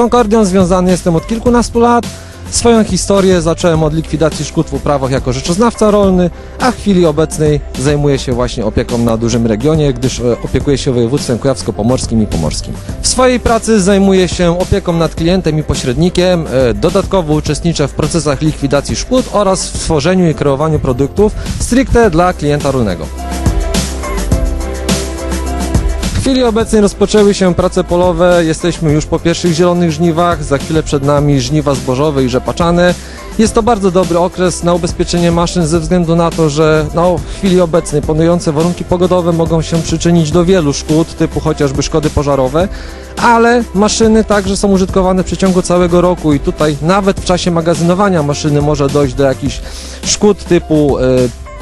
Concordią związany jestem od kilkunastu lat. Swoją historię zacząłem od likwidacji szkód w uprawach jako rzeczoznawca rolny, a w chwili obecnej zajmuję się właśnie opieką na dużym regionie, gdyż e, opiekuję się województwem kujawsko-pomorskim i pomorskim. W swojej pracy zajmuję się opieką nad klientem i pośrednikiem, e, dodatkowo uczestniczę w procesach likwidacji szkód oraz w tworzeniu i kreowaniu produktów stricte dla klienta rolnego. Chwili obecnej rozpoczęły się prace polowe, jesteśmy już po pierwszych zielonych żniwach, za chwilę przed nami żniwa zbożowe i rzepaczane. Jest to bardzo dobry okres na ubezpieczenie maszyn ze względu na to, że no, w chwili obecnej panujące warunki pogodowe mogą się przyczynić do wielu szkód, typu chociażby szkody pożarowe, ale maszyny także są użytkowane w przeciągu całego roku i tutaj nawet w czasie magazynowania maszyny może dojść do jakichś szkód typu e,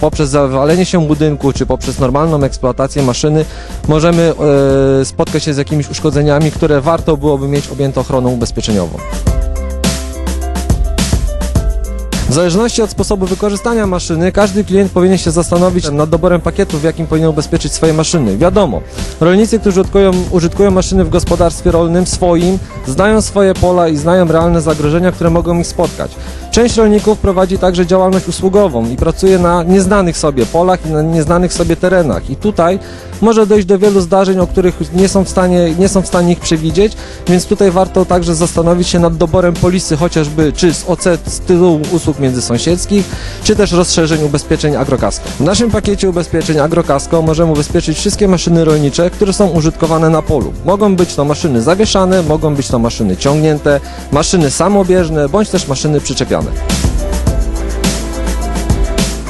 poprzez zawalenie się budynku, czy poprzez normalną eksploatację maszyny możemy e, spotkać się z jakimiś uszkodzeniami, które warto byłoby mieć objęte ochroną ubezpieczeniową. W zależności od sposobu wykorzystania maszyny, każdy klient powinien się zastanowić nad doborem pakietu, w jakim powinien ubezpieczyć swoje maszyny. Wiadomo, rolnicy, którzy użytkują, użytkują maszyny w gospodarstwie rolnym swoim, znają swoje pola i znają realne zagrożenia, które mogą ich spotkać. Część rolników prowadzi także działalność usługową i pracuje na nieznanych sobie polach i na nieznanych sobie terenach. I tutaj może dojść do wielu zdarzeń, o których nie są w stanie, nie są w stanie ich przewidzieć, więc tutaj warto także zastanowić się nad doborem polisy, chociażby czy z OC z tytułu usług międzysąsiedzkich, czy też rozszerzeń ubezpieczeń Agrokasko. W naszym pakiecie ubezpieczeń Agrokasko możemy ubezpieczyć wszystkie maszyny rolnicze, które są użytkowane na polu. Mogą być to maszyny zawieszane, mogą być to maszyny ciągnięte, maszyny samobieżne, bądź też maszyny przyczepiane.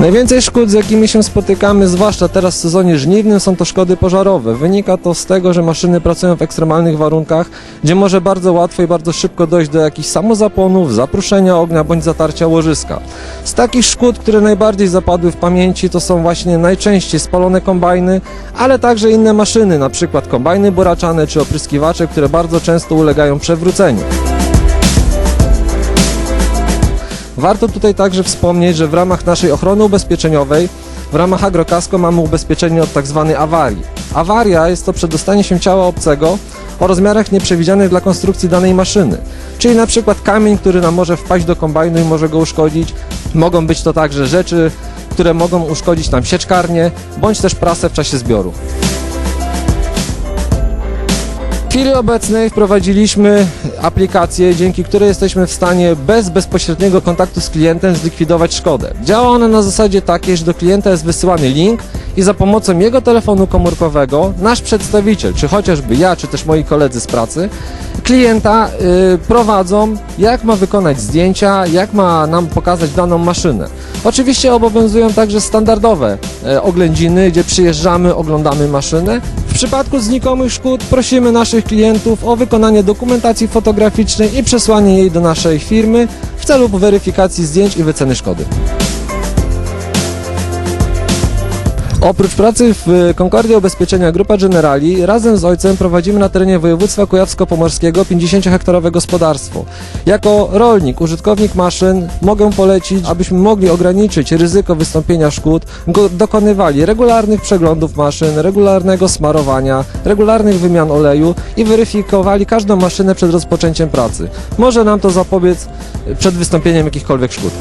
Najwięcej szkód, z jakimi się spotykamy, zwłaszcza teraz w sezonie żniwnym, są to szkody pożarowe. Wynika to z tego, że maszyny pracują w ekstremalnych warunkach, gdzie może bardzo łatwo i bardzo szybko dojść do jakichś samozapłonów, zapruszenia ognia bądź zatarcia łożyska. Z takich szkód, które najbardziej zapadły w pamięci, to są właśnie najczęściej spalone kombajny, ale także inne maszyny, np. kombajny buraczane czy opryskiwacze, które bardzo często ulegają przewróceniu. Warto tutaj także wspomnieć, że w ramach naszej ochrony ubezpieczeniowej, w ramach Agrokasko mamy ubezpieczenie od tzw. awarii. Awaria jest to przedostanie się ciała obcego o rozmiarach nieprzewidzianych dla konstrukcji danej maszyny. Czyli na przykład kamień, który nam może wpaść do kombajnu i może go uszkodzić. Mogą być to także rzeczy, które mogą uszkodzić nam sieczkarnię, bądź też prasę w czasie zbioru. W chwili obecnej wprowadziliśmy aplikację, dzięki której jesteśmy w stanie bez bezpośredniego kontaktu z klientem zlikwidować szkodę. Działa ona na zasadzie takiej, że do klienta jest wysyłany link i za pomocą jego telefonu komórkowego nasz przedstawiciel, czy chociażby ja, czy też moi koledzy z pracy, klienta y, prowadzą, jak ma wykonać zdjęcia, jak ma nam pokazać daną maszynę. Oczywiście obowiązują także standardowe e, oględziny, gdzie przyjeżdżamy, oglądamy maszynę. Przypadku znikomych szkód prosimy naszych klientów o wykonanie dokumentacji fotograficznej i przesłanie jej do naszej firmy w celu weryfikacji zdjęć i wyceny szkody. Oprócz pracy w Concordia Ubezpieczenia Grupa Generali, razem z ojcem prowadzimy na terenie województwa kujawsko-pomorskiego 50-hektarowe gospodarstwo. Jako rolnik, użytkownik maszyn mogę polecić, abyśmy mogli ograniczyć ryzyko wystąpienia szkód, dokonywali regularnych przeglądów maszyn, regularnego smarowania, regularnych wymian oleju i weryfikowali każdą maszynę przed rozpoczęciem pracy. Może nam to zapobiec przed wystąpieniem jakichkolwiek szkód.